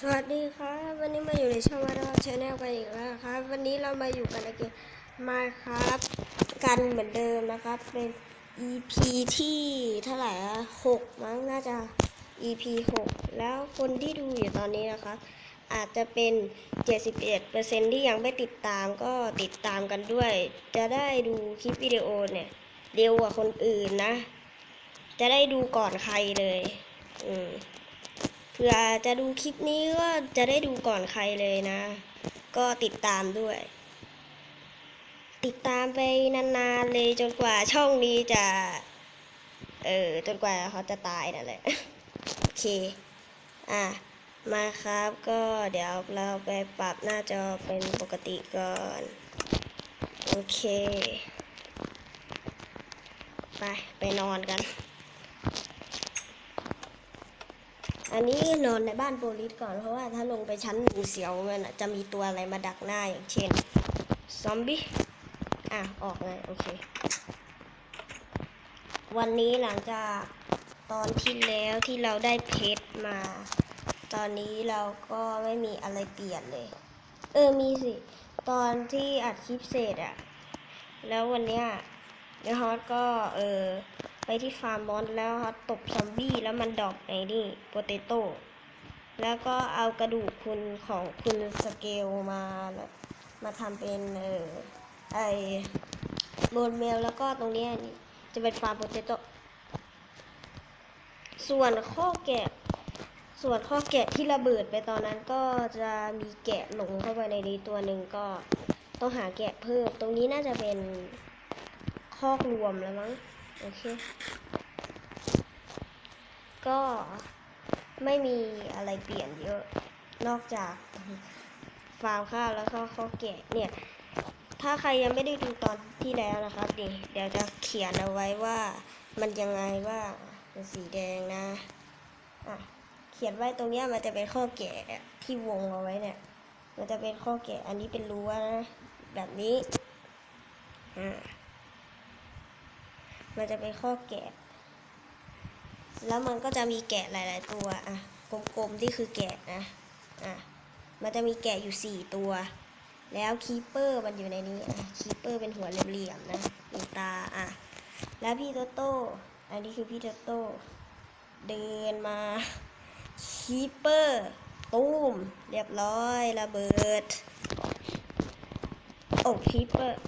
สวัสดีครับ วันนี้มาอยู่ในช่องมาดาชาแนลกันอีกแล้วครับ วันนี้เรามาอยู่กันในเกมมาครับกันเหมือนเดิมนะครับ เป็น EP ที่เท่าไหร่อะหกมั้งน่าจะ EP หกแล้วคนที่ดูอยู่ตอนนี้นะครับ อาจจะเป็น 71%ที่ยังไม่ติดตามก็ติดตามกันด้วย จะได้ดูคลิปวิดีโอเนี่ยเร็วกว่าคนอื่นนะ จะได้ดูก่อนใครเลย อืม เผื่อจะดูคลิปนี้ก็จะได้ดูก่อนใครเลยนะ ก็ติดตามด้วย ติดตามไปนานๆเลยจนกว่าช่องนี้จะ เออจนกว่าเขาจะตายนั่นแหละโอเค อะมาครับก็เดี๋ยวเราไปปรับหน้าจอเป็นปกติก่อน โอเค ไป ไปนอนกัน อันนี้นอนในบ้านโปลิสก่อนเพราะว่าถ้าลงไปชั้นหนึ่งเสียวมันจะมีตัวอะไรมาดักหน้าอย่างเช่น ซอมบี้ อะ ออกเลยโอเค วันนี้หลังจากตอนที่แล้วที่เราได้เพชรมา ตอนนี้เราก็ไม่มีอะไรเปลี่ยนเลย เออมีสิ ตอนที่อัดคลิปเสร็จอะแล้ววันเนี้ยเนฮอตก็เออ ไปที่ฟาร์มมอนแล้วฮอตตบซอมบี้แล้วมันดรอปไอ้นี่โปเตโต้แล้วก็เอากระดูกคุณของคุณสเกลมาแล้วมาทำเป็นเออไอโบนเมลแล้วก็ตรงนี้ยนี่จะเป็นฟาร์มโปเตโต้ส่วนข้อแกะ ส่วนข้อแกะที่ระเบิดไปตอนนั้นก็จะมีแกะหลงเข้าไปในนี้ตัวหนึ่งก็ต้องหาแกะเพิ่ม ตรงนี้น่าจะเป็นคอกรวมแล้วมั้ง โอเค ก็ไม่มีอะไรเปลี่ยนเยอะ นอกจากฟาร์มข้าวแล้วก็ข้าวแกะเนี่ย ถ้าใครยังไม่ได้ดูตอนที่แล้วนะครับดิเดี๋ยวจะเขียนเอาไว้ว่ามันยังไงว่าเป็นสีแดงนะอะเขียนไว้ตรงเนี้ยมันจะเป็นข้อแกะที่วงเอาไว้เนี่ย มันจะเป็นข้อแกะอันนี้เป็นรั้วนะ แบบนี้อ่า มันจะเป็นข้อแกะ แล้วมันก็จะมีแกะหลาย ๆ ตัวอะกลมๆที่คือแกะนะอะมันจะมีแกะอยู่สี่ตัว แล้วคีเปอร์มันอยู่ในนี้อะคีเปอร์เป็นหัวเหลี่ยมๆนะมีตาอะแล้วพี่โตโต้อันนี้คือพี่โตโต้เดินมาคีเปอร์ตูมเรียบร้อยระเบิดโอ้คีเปอร์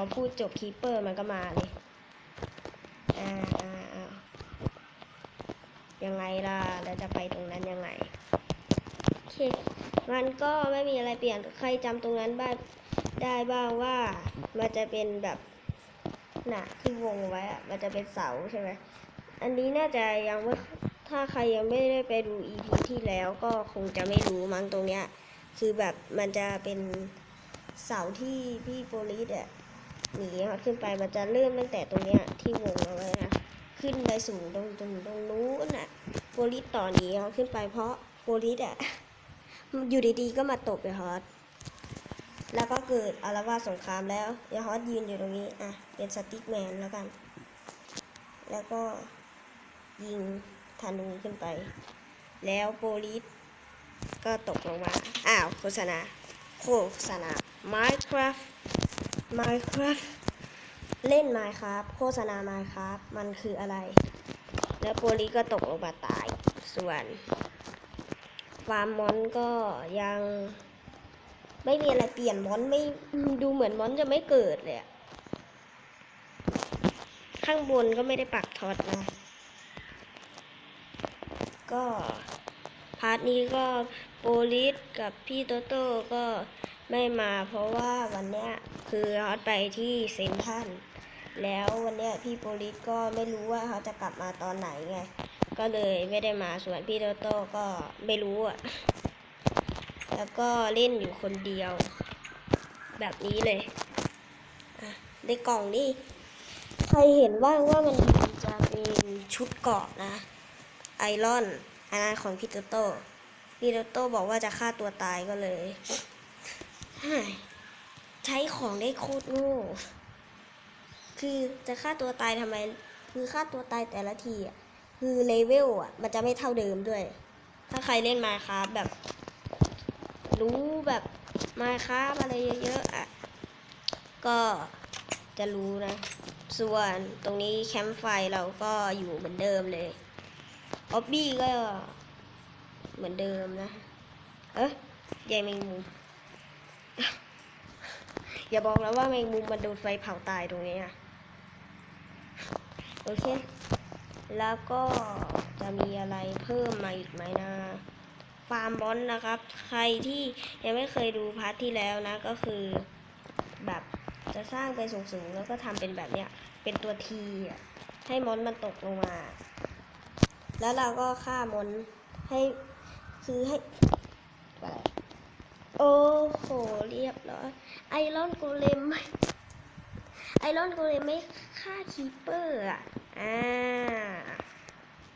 อพูดจบคีเปอร์มันก็มาเลยอ่าอ่าอ่ายังไงล่ะเราจะไปตรงนั้นยังไงโอเคมันก็ไม่มีอะไรเปลี่ยนใครจำตรงนั้นบ้างได้บ้างว่ามันจะเป็นแบบน่ะที่วงไว้อะมันจะเป็นเสาใช่ไหมอันนี้น่าจะยังไม่ถ้าใครยังไม่ได้ไปดู EP ที่แล้วก็คงจะไม่รู้มั้งตรงเนี้ย คือแบบมันจะเป็นเสาที่พี่โปลิสอะ หนีค่ะขึ้นไปมันจะเริ่มตั้งแต่ตรงเนี้ยที่วงเอาไว้นะขึ้นไปสูงตรงตรงตรงนู้นน่ะโพลิสต่อหนีเขาขึ้นไปเพราะโพลิสอะอยู่ดีๆก็มาตบไอฮอตแล้วก็เกิดอารวาสสงครามแล้วไอฮอตยืนอยู่ตรงนี้อะเป็นสติ๊กแมนแล้วกัน แล้วก็ยิงธนูขึ้นไป แล้วโพลิสก็ตกลงมา อ้าว โฆษณา โฆษณา Minecraft Minecraft เล่น Minecraft โฆษณา Minecraft มันคืออะไร แล้วโปลีก็ตกลงมาตาย ส่วน ฟาร์มมอนก็ยัง ไม่มีอะไรเปลี่ยนมอนไม่ดูเหมือนมอนจะไม่เกิดเลยข้างบนก็ไม่ได้ปักท็อตนะก็พาร์ทนี้ก็โปลิสกับพี่โตโต้ก็ ไม่มาเพราะว่าวันเนี้ยคือฮอตไปที่เซนทันแล้ววันเนี้ยพี่โปลิสก็ไม่รู้ว่าเขาจะกลับมาตอนไหนไง ก็เลยไม่ได้มาส่วนพี่โตโต้ก็ไม่รู้อะ แล้วก็เล่นอยู่คนเดียว แบบนี้เลยในกล่องนี่ใครเห็นบ้างว่ามันจะเป็นชุดเกาะนะ ไอรอนอันนั้นของพี่โตโต้พี่โตโต้บอกว่าจะฆ่าตัวตายก็เลย ใช้ของได้โคตรโง่ คือจะฆ่าตัวตายทำไม คือฆ่าตัวตายแต่ละทีอะ คือเลเวลอะ มันจะไม่เท่าเดิมด้วย ถ้าใครเล่นมาครับแบบ รู้แบบมาครับอะไรเยอะๆอะ ก็จะรู้นะ ส่วนตรงนี้แคมป์ไฟเราก็อยู่เหมือนเดิมเลยออบบี้ก็เหมือนเดิมนะ เอ๊ะใยแมงมุม อย่าบอกแล้วว่าแมงมุมมันโดนไฟเผาตายตรงนี้อะโอเค แล้วก็จะมีอะไรเพิ่มมาอีกไหมนะฟาร์มบอนนะครับ ใครที่ยังไม่เคยดูพาร์ทที่แล้วนะ ก็คือแบบจะสร้างเป็นสูงๆ แล้วก็ทำเป็นแบบเนี้ย เป็นตัวทีให้มอนมันตกลงมา แล้วเราก็ฆ่ามอนให้คือให้ โอ้โห เรียบร้อย ไอรอนโกเลมไอรอนโกเลมไม่ฆ่าคีเปอร์อะอ้า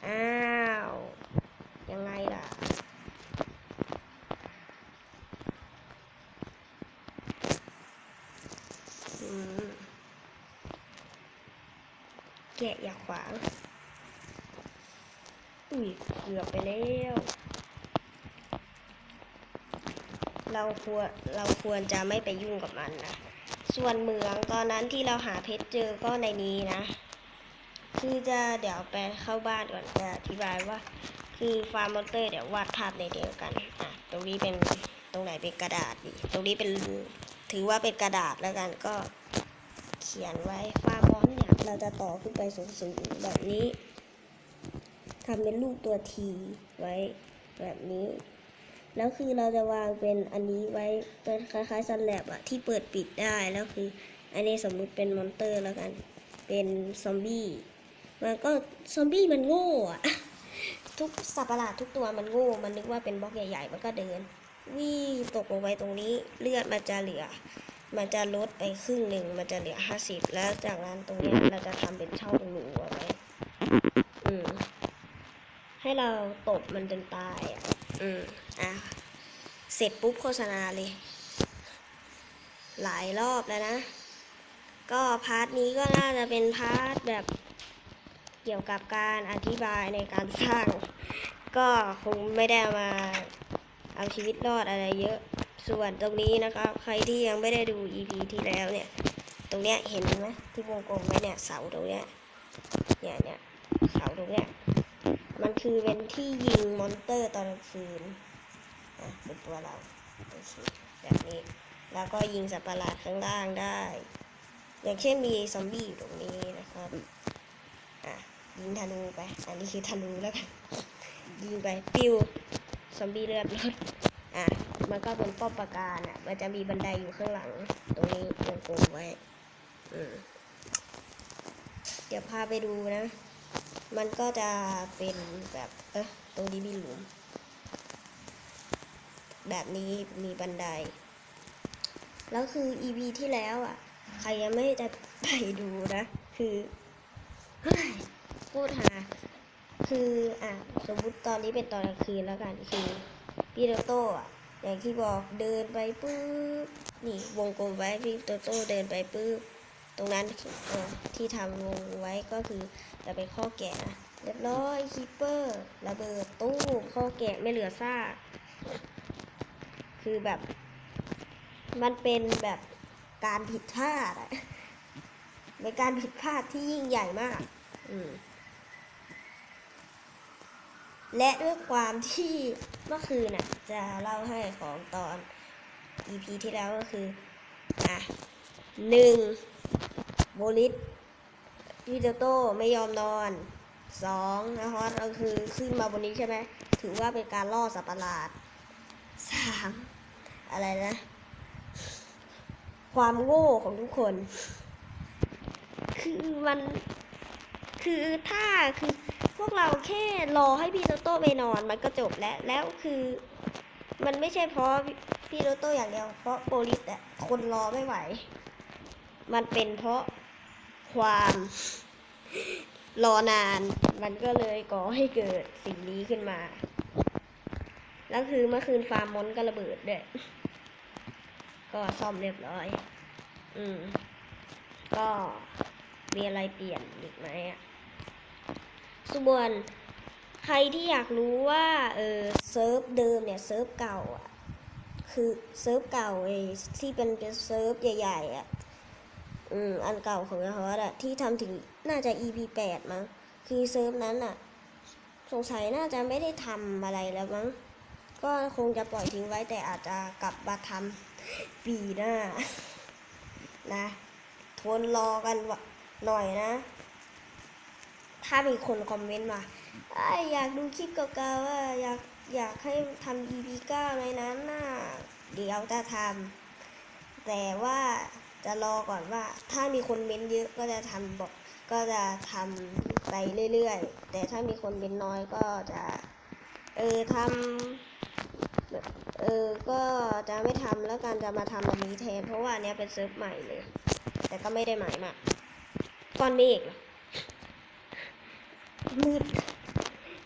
อ้าวยังไงล่ะแกะอย่าขวาง อุ้ยเกือบไปแล้ว เราควรเราควรจะไม่ไปยุ่งกับมันนะ ส่วนเหมืองตอนนั้นที่เราหาเพชรเจอก็ในนี้นะ คือจะเดี๋ยวไปเข้าบ้านก่อนจะอธิบายว่า คือฟาร์มมอนเตอร์เดี๋ยววาดภาพในเดียวกันอะตรงนี้เป็นตรงไหนเป็นกระดาษดีตรงนี้เป็นถือว่าเป็นกระดาษแล้วกันก็เขียนไว้ฟาร์มมอนเนี่ยเราจะต่อขึ้นไปสูงๆแบบนี้ทำเป็นรูปตัวทีไว้แบบนี้ แล้วคือเราจะวางเป็นอันนี้ไว้เป็นคล้ายๆสแลบอะที่เปิดปิดได้แล้วคือ อันนี้สมมุติเป็นมอนเตอร์แล้วกัน เป็นซอมบี้มันก็ซอมบี้มันโง่อะทุกสัตว์ประหลาดทุกตัวมันโง่มันนึกว่าเป็นบล็อกใหญ่ๆมันก็เดินวิ่งตกลงไปตรงนี้เลือดมันจะเหลือ มันจะลดไปครึ่งหนึ่งมันจะเหลือห้าสิบแล้วจากนั้นตรงนี้เราจะทำเป็นช่องรูเอาไว้อืมให้เราตบมันจนตายอะ อืม อะ เสร็จปุ๊บโฆษณาเลย หลายรอบแล้วนะ ก็พาร์ทนี้ก็น่าจะเป็นพาร์ทแบบเกี่ยวกับการอธิบายในการสร้าง ก็คงไม่ได้มาเอาชีวิตรอดอะไรเยอะส่วนตรงนี้นะครับ ใครที่ยังไม่ได้ดู EP ที่แล้วเนี่ย ตรงเนี้ยเห็นไหมที่วงกลมไว้เนี่ยเสาตรงเนี้ยเนี่ยเนี่ยเสาตรงเนี้ยมันคือเป็นที่ยิงมอนเตอร์ตอนกลางคืน อะเป็นตัวเราโอเคแบบนี้ แล้วก็ยิงสัตว์ประหลาดข้างล่างได้ อย่างเช่นมีซอมบี้อยู่ตรงนี้นะครับอะยิงธนูไป อันนี้คือธนูแล้วกันยิงไปปิวซอมบี้เลือดลดอะมันก็เป็นป้อมปราการอะ มันจะมีบันไดอยู่ข้างหลัง ตรงนี้วงกลมไว้เดี๋ยวพาไปดูนะ มันก็จะเป็นแบบ เอะตรงนี้มีหลุม แบบนี้มีบันได แล้วคือ EP ที่แล้วอะ ใครยังไม่ได้ไปดูนะ คือพูดหา คืออะสมมติตอนนี้เป็นตอนกลางคืนแล้วกันคือพี่โตโต้อะอย่างที่บอกเดินไปปุ๊บนี่วงกลมไว้พี่โตโต้เดินไปปุ๊บตรงนั้นที่ทำวงไว้ก็คือจะเป็นข้อแกะนะเรียบร้อยคีเปอร์ระเบิดตู้ข้อแกะไม่เหลือซาก คือแบบ มันเป็นแบบการผิดพลาดอะเป็นการผิดพลาดที่ยิ่งใหญ่มาก อืมและด้วยความที่เมื่อคืนน่ะ จะเล่าให้ของตอน EP ที่แล้วก็คือ อะหนึ่งโบลิสพี่โตโต้ไม่ยอมนอนสองนะคะก็คือขึ้นมาบนนี้ใช่ไหม ถือว่าเป็นการล่อสัตว์ประหลาดสาม อะไรนะ ความโง่ของทุกคน คือมัน คือถ้าคือพวกเราแค่รอให้พี่โตโต้ไปนอนมันก็จบแล้ว แล้วคือ มันไม่ใช่เพราะพี่โตโต้อย่างเดียว เพราะโปลิสอะคนรอไม่ไหว มันเป็นเพราะความรอนาน มันก็เลยก่อให้เกิดสิ่งนี้ขึ้นมา แล้วคือเมื่อคืนฟาร์มมอนก็ระเบิดด้วยก็ซ่อมเรียบร้อย อืม ก็มีอะไรเปลี่ยนอีกไหมอะส่วนใครที่อยากรู้ว่าเออเซิร์ฟเดิมเนี่ยเซิร์ฟเก่าอะคือเซิร์ฟเก่าไอ้ที่เป็นเป็นเซิร์ฟใหญ่ๆอะอืมอันเก่าของยาฮอสอะที่ทำถึงน่าจะ EP 8มั้งคือเซิร์ฟนั้นอะ สงสัยน่าจะไม่ได้ทำอะไรแล้วมั้ง ก็คงจะปล่อยทิ้งไว้แต่อาจจะกลับมาทำปีหน้า นะ ทนรอกันหน่อยนะ ถ้ามีคนคอมเมนต์มาอยอยากดูคลิปเก่าๆว่าอยากอยากให้ทำ EP 9ในนั้นน่ะเดี๋ยวจะทำแต่ว่าจะรอก่อนว่า ถ้ามีคนเม้นต์เยอะก็จะทำบอกก็จะทำไปเรื่อยๆ แต่ถ้ามีคนเม้นต์น้อยก็จะ เออทำ เออ ก็จะไม่ทำแล้วกันจะมาทำอันนี้แทน เพราะว่าเนี้ยเป็นเซิร์ฟใหม่เลย แต่ก็ไม่ได้หมายมากก้อนเมฆมืด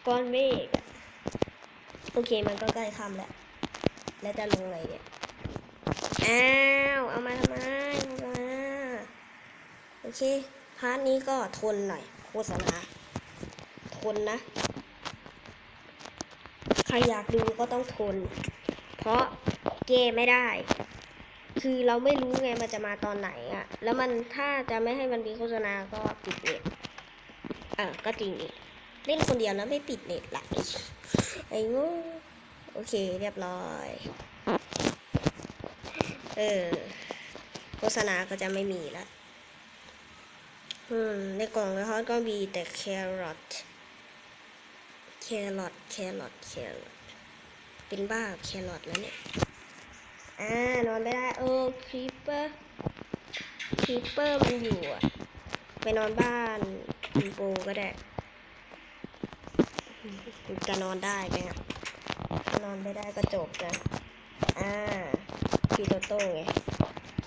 ก้อนเมฆโอเคมันก็ใกล้ค่ำแล้ว แล้วจะลงไงเนี่ย อ้าว เอามาทำไมเอามาโอเค พาร์ทนี้ก็ทนหน่อย โฆษณา ทนนะ ใครอยากดูก็ต้องทน เพราะเกมไม่ได้ คือเราไม่รู้ไงมันจะมาตอนไหนอะแล้วมันถ้าจะไม่ให้มันมีโฆษณาก็ปิดเน็ตอะก็จริงอีกเล่นคนเดียวแล้วไม่ปิดเน็ตละไอ้งูโอเคเรียบร้อย เออโฆษณาก็จะไม่มีละอืมในกล่องนะคะก็มีแต่แครอท รอทแครอทแครอทเป็นบ้าแครอทแล้วเนี่ยอ่านอนไม่ได้เออครีปเปอร์ครีปเปอร์มันอยู่อะไปนอนบ้านคุณปูก็ได้จะนอนได้ไหมอะถ้านอนไม่ได้ก็จบนะอ่าพี่โตโต้ไง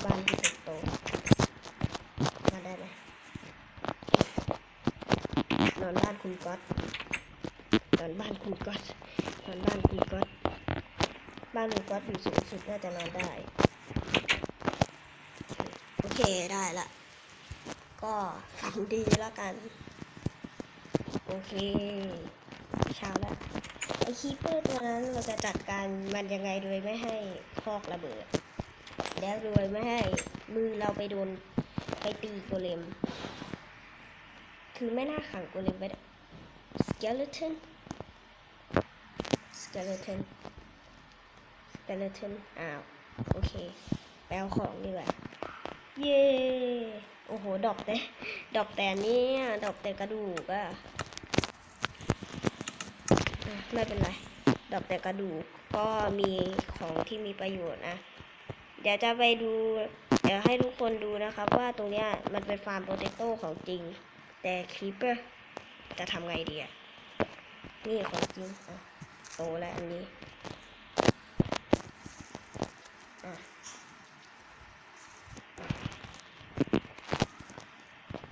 บ้านพี่โตโต้มาได้ไหมนอนบ้านคุณก๊อต นอนบ้านคุณก๊อตนอนบ้านคุณก๊อตบ้านคุณก๊อตอยู่สูงสุดน่าจะนอนได้ โอเคได้ละ ก็ฝันดีแล้วกัน โอเค เช้าแล้วไอคีเปอร์ตัวนั้นเราจะจัดการมันยังไงโดยไม่ให้คอกระเบิด แล้วโดยไม่ให้มือเราไปโดนไปตีโกเลม คือไม่น่าขังโกเลมไปได้ skeleton skeleton skeleton อ้าว โอเคแปลของดีกว่า เย้โอ้โห ดอกแต่ ดอกแต่เนี้ดอกแต่กระดูกอะไม่เป็นไร ดอกแต่กระดูกก็มีของที่มีประโยชน์นะ เดี๋ยวจะไปดู เดี๋ยวให้ทุกคนดูนะครับ ว่าตรงเนี้ยมันเป็นฟาร์มโปเตโต้ของจริง แต่คลิปเปอร์จะทำไงดีอะนี่ของจริงอะ ตแล้วอันนี้อ่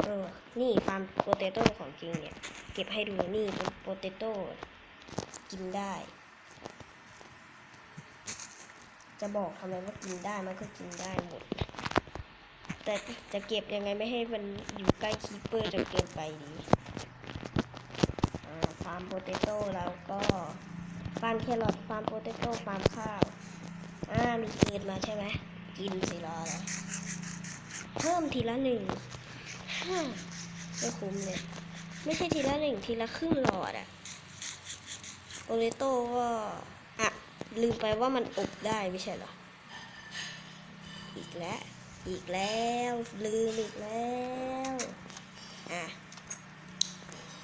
เออ นี่ฟาร์มโปเตโต้ของจริงเนี่ย เก็บให้ดูนี่เป็นโปเตโต้กินได้ จะบอกทำไมว่ากินได้มันก็กินได้หมด แต่จะเก็บยังไงไม่ให้มันอยู่ใกล้คีเปอร์จนเกินไปดีฟาร์มโปเตโต้เราก็ ฟาร์มแครอทฟาร์มโปเตโต้ฟาร์มข้าว อ่า มีเกิดมาใช่ไหม กินสิรออะไรเพิ่มทีละหนึ่งฮ่าไม่คุ้มเลย ไม่ใช่ทีละหนึ่งทีละครึ่งหลอดอะโปเตโต้ก็อะ ลืมไปว่ามันอบได้ไม่ใช่หรอ อีกแล้ว อีกแล้ว ลืมอีกแล้ว อะ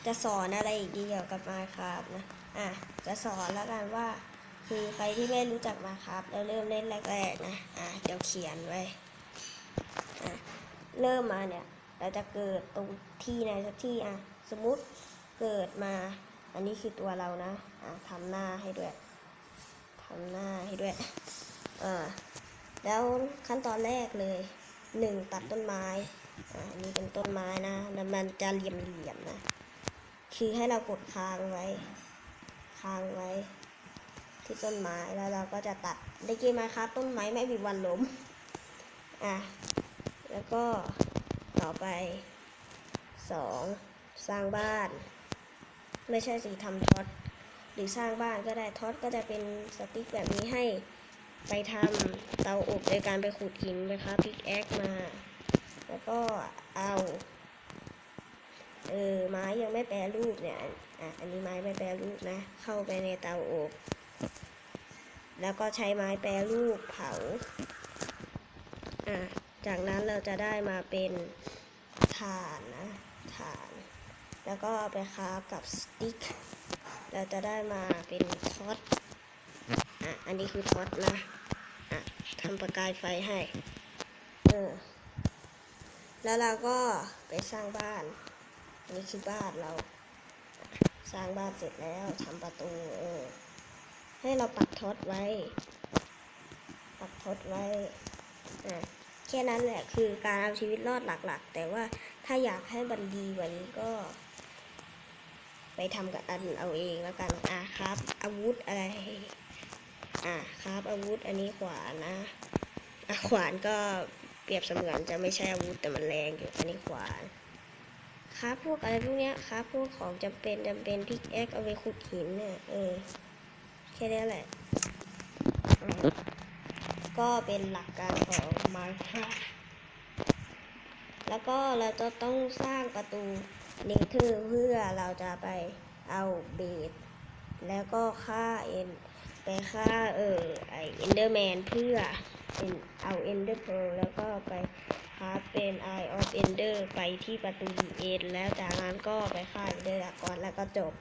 จะสอนอะไรอีกดีเกี่ยวกับมาครับนะ อะ จะสอนแล้วกันว่า คือใครที่ไม่รู้จักมาครับแล้วเริ่มเล่นแรกๆนะ อะ เดี๋ยวเขียนไว้ อะ เริ่มมาเนี่ย เราจะเกิดตรงที่ไหนสักที่ อะ สมมุติเกิดมา อันนี้คือตัวเรานะ อะทำหน้าให้ด้วยทำหน้าให้ด้วยเออแล้วขั้นตอนแรกเลยหนึ่งตัดต้นไม้ อ่าอันนี้เป็นต้นไม้นะแล้วมันจะเหลี่ยมๆนะ คือให้เรากดค้างไว้ ค้างไว้ ที่ต้นไม้แล้วเราก็จะตัดได้เกมไหมครับต้นไม้ไม่มีวันล้มอะแล้วก็ต่อไปสองสร้างบ้าน ไม่ใช่สิทำท็อตหรือสร้างบ้านก็ได้ท็อตก็จะเป็นสติ๊กแบบนี้ให้ไปทำเตาอบโดยการไปขุดหินไปครับพิกแอคมา แล้วก็เอา เออไม้ยังไม่แปรรูปเนี่ยอะอันนี้ไม้ไม่แปรรูปนะ เข้าไปในเตาอบแล้วก็ใช้ไม้แปรรูปเผาอะจากนั้นเราจะได้มาเป็นถ่านนะถ่าน แล้วก็เอาไปคาฟกับสติ๊กเราจะได้มาเป็นท็อตอะอันนี้คือท็อตนะอะทำประกายไฟให้เออแล้วเราก็ไปสร้างบ้าน นนี้คือบ้านเรา สร้างบ้านเสร็จแล้วทำประตูเออ ให้เราปักท็อตไว้ ปักท็อตไว้อะแค่นั้นแหละคือการเอาชีวิตรอดหลักๆ แต่ว่าถ้าอยากให้มันดีกว่านี้ก็ ไปทำกับอันเอาเองแล้วกันอะครับ อาวุธอะไรอะครับ อาวุธอันนี้ขวานนะอะขวานก็เปรียบเสมือนจะไม่ใช่อาวุธแต่มันแรงอยู่อันนี้ขวาน ครับพวกอะไรพวกเนี้ยครับพวกของจำเป็นจำเป็นพิกแอคเอาไปขุดหินเนี่ยเออแค่นี้แหละ ก็เป็นหลักการของ Minecraft แล้วก็เราจะต้องสร้างประตูเนเธอร์เพื่อเราจะไปเอาเบสแล้วก็ฆ่าเอ็นไปฆ่าเออไอเอนเดอร์แมนเพื่อเป็นเอาเอนเดอร์เพลแล้วก็ไปาเป็น Eye of Ender ไปที่ประตูเอ็นแล้วจากนั้นก็ไปฆ่าเดอร์ดากอนแล้วก็จบ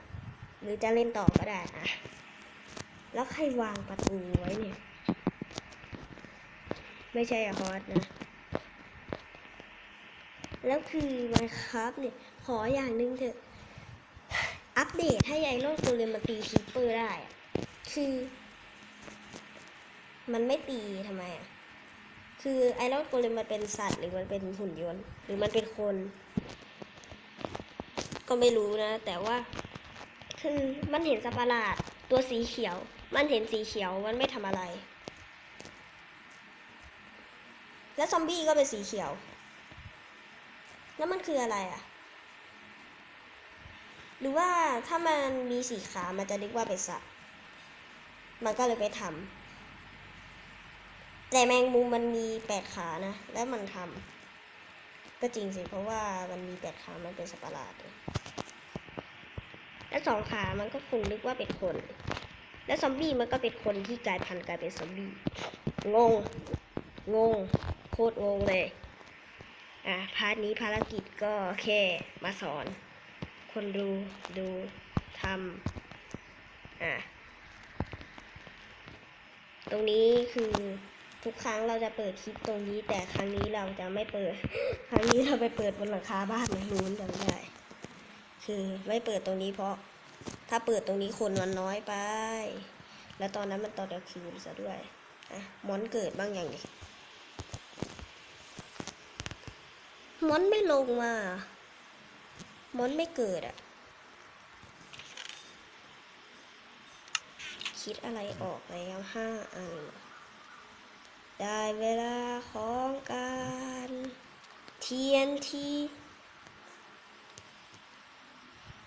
หรือจะเล่นต่อก็ได้อะแล้วใครวางประตูไว้เนี่ย ไม่ใช่ฮอตนะ แล้วคือมันครับเนี่ย ขออย่างหนึงเถอะ อัปเดตให้ไอรอนโกเลมมาตีคีปเปอร์ได้ คือ มันไม่ตีทำไมอะ คือไอรอนโกเลมมันเป็นสัตว์หรือมันเป็นหุ่นยนต์ หรือมันเป็นคน ก็ไม่รู้นะ แต่ว่า คือมันเห็นสัตว์ประหลาดตัวสีเขียว มันเห็นสีเขียวมันไม่ทำอะไร แล้วซอมบี้ก็เป็นสีเขียว แล้วมันคืออะไรอะ หรือว่าถ้ามันมีสีขา มันจะเรียกว่าเป็นสัตว์ มันก็เลยไปทำ แต่แมงมุมมันมีแปดขานะ แล้วมันทำก็จริงสิ เพราะว่ามันมีแปดขา มันเป็นสัตว์ประหลาดเลยและสองขา มันก็คงนึกว่าเป็นคน และซอมบี้มันก็เป็นคนที่กลายพันธุ์กลายเป็นซอมบี้ งง งง โคตรงงเลย อะ พาร์ทนี้ภารกิจก็แค่มาสอน คนดู ดูทำอะ ตรงนี้คือ ทุกครั้งเราจะเปิดคลิปตรงนี้ แต่ครั้งนี้เราจะไม่เปิด ครั้งนี้เราไปเปิดบนหลังคาบ้านนะนู้นจำได้ คือไม่เปิดตรงนี้เพราะ ถ้าเปิดตรงนี้คนมันน้อยไป แล้วตอนนั้นมันตอนกลางคืนซะด้วยอะมอนเกิดบ้างอย่างดิมอนไม่ลงมามอนไม่เกิดอะคิดอะไรออกแล้วห้าอัน ได้เวลาของการ TNT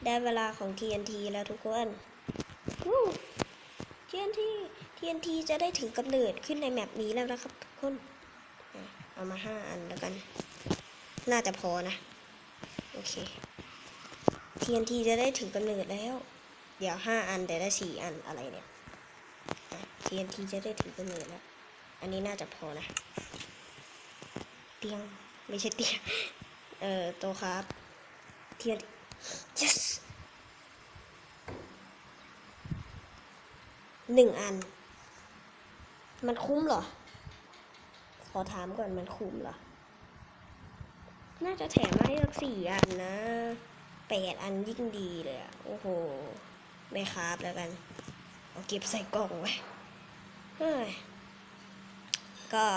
ได้เวลาของ TNT แล้วทุกคนวู้ TNT TNT จะได้ถือกำเนิดขึ้นในแมปนี้แล้วนะครับทุกคน เอามาห้าอันแล้วกัน น่าจะพอนะ โอเค TNT จะได้ถึงกำเนิดแล้ว เดี๋ยวห้าอันแต่ได้สี่อันอะไรเนี่ย TNT จะได้ถึงกำเนิดแล้ว อันนี้น่าจะพอนะ เตียง ไม่ใช่เตียง เอ่อโตะครับ TNT yes หนึ่งอัน มันคุ้มเหรอ ขอถามก่อนมันคุ้มเหรอ น่าจะแถมมาให้สักสี่อันนะแปดอันยิ่งดีเลยอะโอ้โห ไม่คราบแล้วกัน เอาเก็บใส่กล่องไว้ เฮ้ย ก็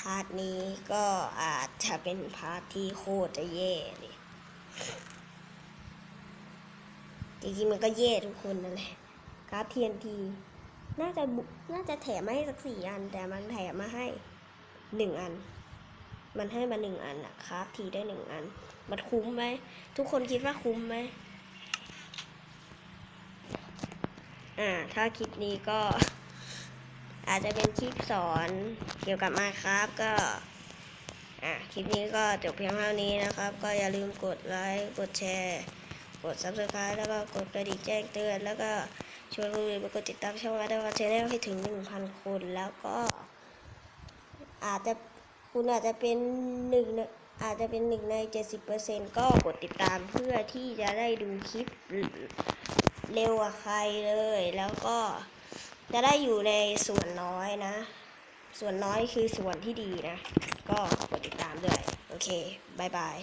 พาร์ทนี้ก็อาจจะเป็นพาร์ทที่โคตรจะแย่เลยจริงๆมันก็แย่ทุกคนนั่นแหละการ์ด TNT น่าจะน่าจะแถมมาให้สักสี่อัน แต่มันแถมมาให้หนึ่งอัน มันให้มาหนึ่งอันอะครับทีได้หนึ่งอัน มันคุ้มไหม ทุกคนคิดว่าคุ้มไหมอ่า ถ้าคลิปนี้ก็ อาจจะเป็นคลิปสอนเกี่ยวกับมาครับก็อะคลิปนี้ก็จบเพียงเท่านี้นะครับ ก็อย่าลืมกดไลค์กดแชร์ กด subscribe แล้วก็กดกระดิ่งแจ้งเตือน แล้วก็ชวนคนอื่นไปกดติดตามช่องวัดวัดชแนลให้ถึง 1,000 คนแล้วก็อาจจะคุณอาจจะเป็นหนึ่งอาจจะเป็นหนึ่งใน 70%ก็กดติดตามเพื่อที่จะได้ดูคลิปเร็วกว่าใครเลยแล้วก็ จะได้อยู่ในส่วนน้อยนะ ส่วนน้อยคือส่วนที่ดีนะ ก็กดติดตามด้วย โอเคบายบาย